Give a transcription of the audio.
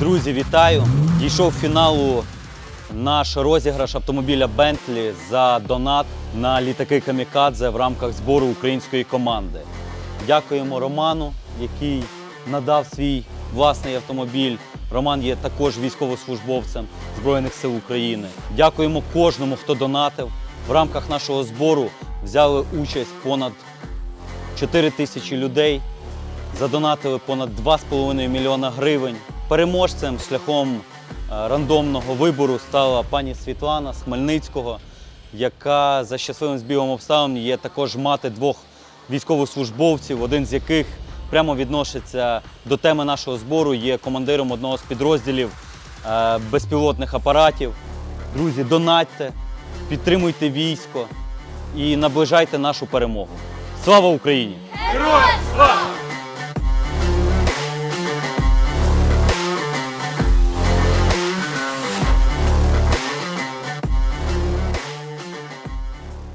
Друзі, вітаю! Дійшов фіналу наш розіграш автомобіля Bentley за донат на літаки Камікадзе в рамках збору української команди. Дякуємо Роману, який надав свій власний автомобіль. Роман є також військовослужбовцем Збройних сил України. Дякуємо кожному, хто донатив. В рамках нашого збору взяли участь понад 4 тисячі людей задонатили понад 2,5 мільйона гривень. Переможцем шляхом е, рандомного вибору стала пані Світлана з Хмельницького, яка за щасливим збігом обставин є також мати двох військовослужбовців, один з яких прямо відноситься до теми нашого збору, є командиром одного з підрозділів е, безпілотних апаратів. Друзі, донатьте, підтримуйте військо і наближайте нашу перемогу. Слава Україні! Героям слава!